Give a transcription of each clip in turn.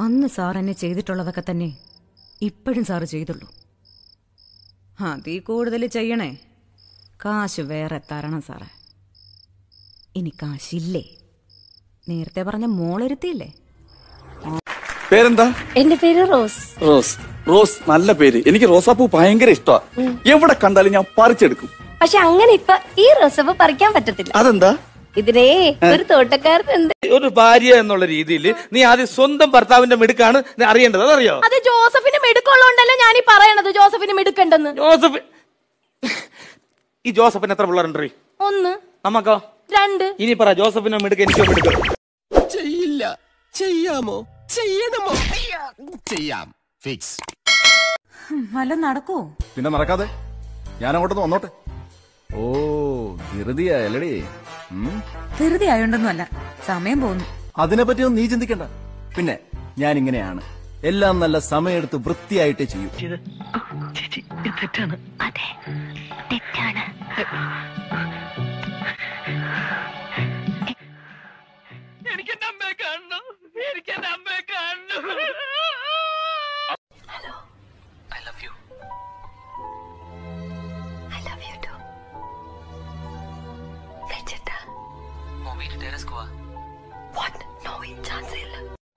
അന്ന് സാർ എന്നെ ചെയ്തിട്ടുള്ളതൊക്കെ തന്നെ ഇപ്പോഴും സാറ് ചെയ്തുള്ളൂ. അതീ കൂടുതൽ ചെയ്യണേ? കാശ് വേറെ തരണം സാറേ. ഇനി കാശില്ലേ? നേരത്തെ പറഞ്ഞ മോളൊരുത്തിയില്ലേ? പേരെന്താ? എന്റെ പേര് റോസ്. റോസ്. റോസ് നല്ല പേര്. എനിക്ക് റോസാപ്പൂ ഭയങ്കര ഇഷ്ടമാണ് എവിടെ കണ്ടാലും ഞാൻ പറിച്ചെടുക്കും. പക്ഷെ അങ്ങനെ ഇപ്പൊ ഈ റോസപ്പ് പറിക്കാൻ പറ്റത്തില്ല. അതെന്താ? ഇതിനേ ഒരു തോട്ടക്കാരനുണ്ട്. ഒരു ഭാര്യ എന്നുള്ള രീതിയിൽ നീ ആദ്യം സ്വന്തം ഭർത്താവിന്റെ മിടുക്കാണ് നീ അറിയേണ്ടത് അതറിയോ? അത് ജോസഫിന് മിടുക്കുള്ളതുകൊണ്ടല്ലേ ഞാൻ ഈ പറയണത് ജോസഫിന് മിടുക്കുണ്ടെന്ന്. ജോസഫ് ഈ ജോസഫിന് എത്ര പിള്ളേരുണ്ട്? ഒന്ന് നമുക്കോ രണ്ട്. ഇനി പറ ജോസഫിനെ മിടുക്ക് എനിക്കോ മിടുക്ക്? ചെയ്യില്ല. ചെയ്യാമോ? ചെയ്യണമോ? ചെയ്യാം. ഫിക്സ് വല്ല നടക്കോ. പിന്നെ മറക്കാതെ ഞാൻ അങ്ങോട്ടൊന്ന് വന്നോട്ടെ? ഓ ധൃതിയായല്ലടി ധൃതി ആയോണ്ടൊന്നുമല്ല. സമയം പോകുന്നു. അതിനെപ്പറ്റിയൊന്നും നീ ചിന്തിക്കണ്ട. പിന്നെ ഞാൻ ഇങ്ങനെയാണ് എല്ലാം നല്ല സമയമെടുത്ത് വൃത്തിയായിട്ടേ ചെയ്യൂ.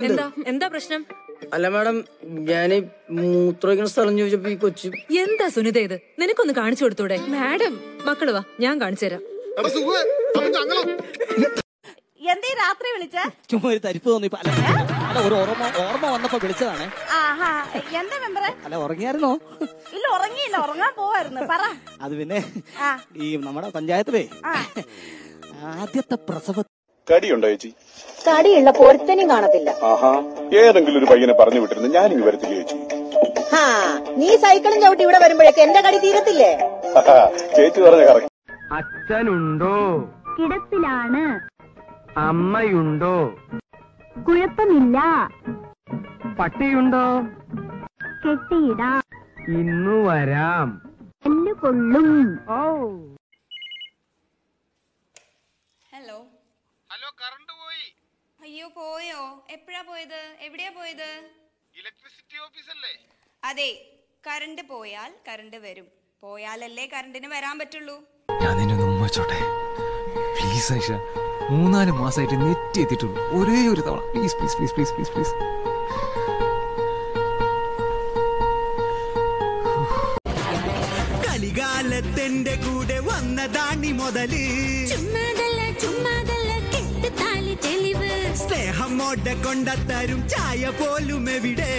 എന്താ? എന്താ? പ്രശ്നം? അല്ല മാഡം ഞാൻ മൂത്രമൊഴിക്കുന്ന സ്ഥലം ചോദിച്ചപ്പോ ഈ കൊച്ചു എന്താ സുനിത ഇത്? നിനക്കൊന്ന് കാണിച്ചു കൊടുത്തൂടെ? മാഡം. മക്കൾ വാ ഞാൻ കാണിച്ചു തരാം. എന്തേ രാത്രി വിളിച്ച? ചുമ്മാ ഒരു തരിപ്പ് തോന്നി. അല്ല അല്ല, ഒരു ഓർമ്മ ഓർമ്മ വന്നപ്പോ വിളിച്ചതാണ്. ആഹാ എന്താ മെമ്പറെ? അല്ല ഉറങ്ങിയായിരുന്നോ? ഇല്ല ഉറങ്ങിയില്ല. ഉറങ്ങാൻ പോവായിരുന്നു. പറ. അത് പിന്നെ ഈ നമ്മുടെ പഞ്ചായത്തിലേ ആ. ആദ്യത്തെ പ്രസവ കടിയുണ്ടോ ചേച്ചി? കടിയുള്ള പൊരുത്തനും കാണത്തില്ല. ആഹാ ഏതെങ്കിലും ഒരു പയ്യനെ പറഞ്ഞു വിട്ടിരുന്നു ഞാനിങ്ങ് വരത്തില്ല ചേച്ചി? നീ സൈക്കിളും ചവിട്ടി ഇവിടെ വരുമ്പോഴേക്ക് എന്റെ കടി തീരത്തില്ലേ? ചേച്ചി പറഞ്ഞ കറക്റ്റ് അച്ഛനുണ്ടോ? കിടപ്പിലാണ്. അമ്മയുണ്ടോ? കുഴപ്പമില്ല. പട്ടിയുണ്ടോ? കെട്ടിയിടാം. ഇന്നു വരാം. കൊള്ളും ഓ. ഹലോ ഹലോ കറണ്ട് പോയി. അയ്യോ പോയോ? എപ്പോഴാ പോയത്? എവിടെയാ പോയത്? ഇലക്ട്രിസിറ്റി ഓഫീസ് അല്ലേ? അതെ കറണ്ട് പോയാൽ കറണ്ട് വരും. പോയാലല്ലേ കറണ്ടിന് വരാൻ പറ്റുള്ളൂ. ഞാൻ നിന്നെ ഒന്ന് ഉമ്മച്ചോട്ടെ പ്ലീസ് ഐഷ മൂന്നാൽ മാസമായിട്ട് നെറ്റ് എത്തിയിട്ടുള്ളൂ ഒരേ ഒരു തവണ. Please please please please please please കളികാലത്തെന്റെ കൂടെ വന്നതാണി മുതൽ. താലി തെളിവ്. സ്നേഹമോടെ കൊണ്ടത്തരും. ചായ പോലും എവിടെ?